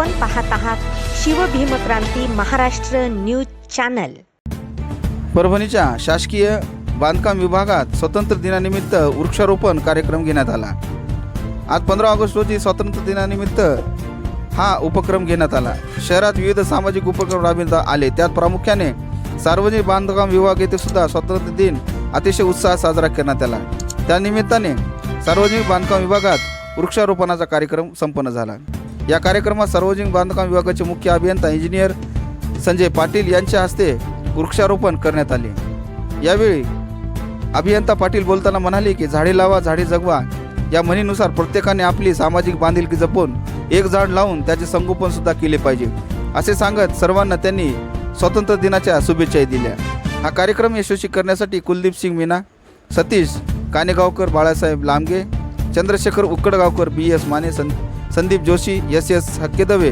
आपण पाहत आहात शिवभीमक्रांती महाराष्ट्र न्यूज चॅनल. परभणीच्या शासकीय बांधकाम विभागात स्वातंत्र्य दिनानिमित्त वृक्षारोपण कार्यक्रम घेण्यात आला. आज पंधरा ऑगस्ट रोजी स्वातंत्र्य दिनानिमित्त हा उपक्रम घेण्यात आला. शहरात विविध सामाजिक उपक्रम राबविण्यात आले. त्यात प्रामुख्याने सार्वजनिक बांधकाम विभाग येथे सुद्धा स्वातंत्र्य दिन अतिशय उत्साहात साजरा करण्यात आला. त्यानिमित्ताने सार्वजनिक बांधकाम विभागात वृक्षारोपणाचा कार्यक्रम संपन्न झाला. या कार्यक्रमात सार्वजनिक बांधकाम विभागाचे मुख्य अभियंता इंजिनियर संजय पाटील यांच्या हस्ते वृक्षारोपण करण्यात आले. यावेळी अभियंता पाटील बोलताना म्हणाले की झाडे लावा झाडे जगवा. या म्हणीनुसार प्रत्येकाने आपली सामाजिक बांधिलकी जपून एक झाड लावून त्याचे संगोपन सुद्धा केले पाहिजे असे सांगत सर्वांना त्यांनी स्वातंत्र्य दिनाच्या शुभेच्छाही दिल्या. हा कार्यक्रम यशस्वी करण्यासाठी कुलदीप सिंग मीना सतीश कानेगावकर बाळासाहेब लांबगे चंद्रशेखर उक्कडगावकर बी एस माने सं संदीप जोशी एस एस हक्केदवे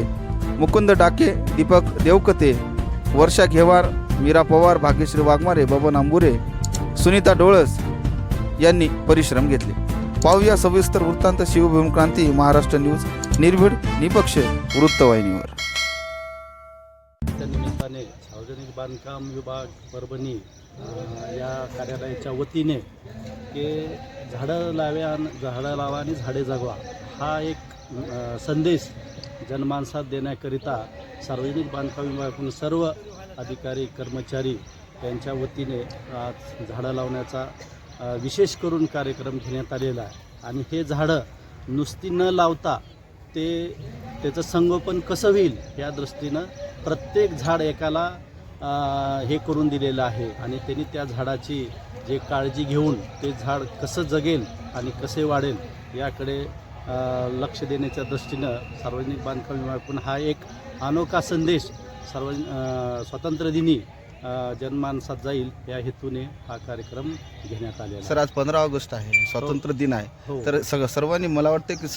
मुकुंद डाके दीपक देवकते वर्षा घेवार मीरा पवार भाग्यश्री वाघमारे बबन आंबुरे सुनीता डोळस यांनी परिश्रम घेतले. पाहूया सविस्तर वृत्तांत शिवभूमक्रांती महाराष्ट्र न्यूज निर्भीड निपक्ष वृत्तवाहिनीवर त्या निमित्ताने सार्वजनिक बांधकाम विभाग परभणी या कार्यालयाच्या वतीने की झाडं लाव्या झाडं लावा आणि झाडे जगवा हा एक संदेश जनमानसात देण्याकरिता सार्वजनिक बांधकाम विभागाकडून सर्व अधिकारी कर्मचारी यांच्या वतीने आज झाडं लावण्याचा विशेष करून कार्यक्रम घेण्यात आलेला आहे. आणि हे झाडं नुसती न लावता ते त्याचं संगोपन कसं होईल या दृष्टीनं प्रत्येक झाड एकाला हे करून दिलेलं आहे. आणि त्यांनी त्या झाडाची जे काळजी घेऊन ते झाड कसं जगेल आणि कसे वाढेल याकडे लक्ष देण्याच्या दृष्टीनं सार्वजनिक बांधकाम विभागाकडून हा एक अनोखा संदेश सार्व अ, स्वातंत्र्यदिनी जनमानसात जाईल या हेतूने हा कार्यक्रम घेण्यात आलेला सर. आज पंधरा ऑगस्ट आहे स्वातंत्र्य दिन आहे. हो. तर सग सर्वांनी मला वाटतं की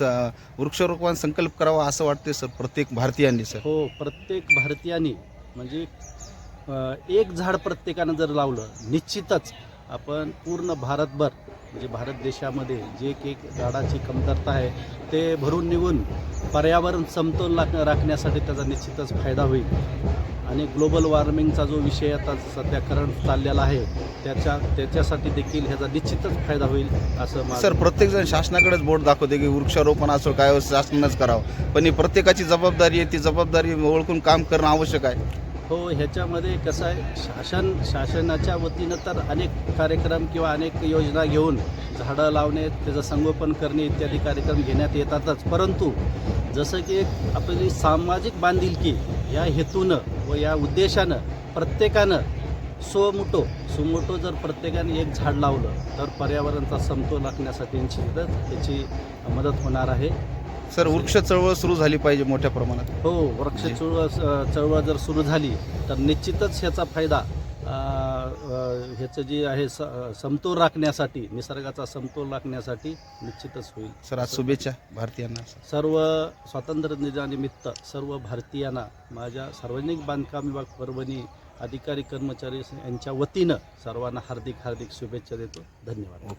वृक्षारोपण संकल्प करावा असं वाटते सर प्रत्येक भारतीयांनी सर. हो प्रत्येक भारतीयाने म्हणजे एक झाड प्रत्येकानं जर लावलं निश्चितच आपण पूर्ण भारतभर म्हणजे भारत देशामध्ये जे की झाडाची कमतरता आहे ते भरून निघून पर्यावरण समतोल राख राखण्यासाठी त्याचा निश्चितच फायदा होईल. आणि ग्लोबल वॉर्मिंगचा जो विषय आता सध्या करंट चाललेला आहे त्याच्या त्याच्यासाठी देखील ह्याचा निश्चितच फायदा होईल असं सर प्रत्येकजण शासनाकडेच बोट दाखवते की वृक्षारोपण असो काय शासनानंच करावं. पण ही प्रत्येकाची जबाबदारी आहे ती जबाबदारी ओळखून काम करणं आवश्यक आहे. हो ह्याच्यामध्ये कसं आहे शासन शासनाच्या वतीनं तर अनेक कार्यक्रम किंवा अनेक योजना घेऊन झाडं लावणे त्याचं संगोपन करणे इत्यादी कार्यक्रम घेण्यात येतातच. परंतु जसं की एक आपली सामाजिक बांधिलकी या हेतूनं व या उद्देशानं प्रत्येकानं सोमोटो सुमोटो जर प्रत्येकाने एक झाड लावलं तर पर्यावरणाचा समतोल राखण्यासाठी त्याची मदत होणार आहे. सर वृक्ष चळवळ सुरू झाली पाहिजे मोठ्या प्रमाणात. हो वृक्ष चळवळ चळवळ जर सुरू झाली तर निश्चितच ह्याचा फायदा ह्याचं जे आहे स समतोल राखण्यासाठी निसर्गाचा समतोल राखण्यासाठी निश्चितच होईल. सर आज शुभेच्छा भारतीयांना. सर्व स्वातंत्र्य दिनानिमित्त सर्व भारतीयांना माझ्या सार्वजनिक बांधकाम विभाग परभणी अधिकारी कर्मचारी यांच्या वतीनं सर्वांना हार्दिक हार्दिक शुभेच्छा देतो. धन्यवाद.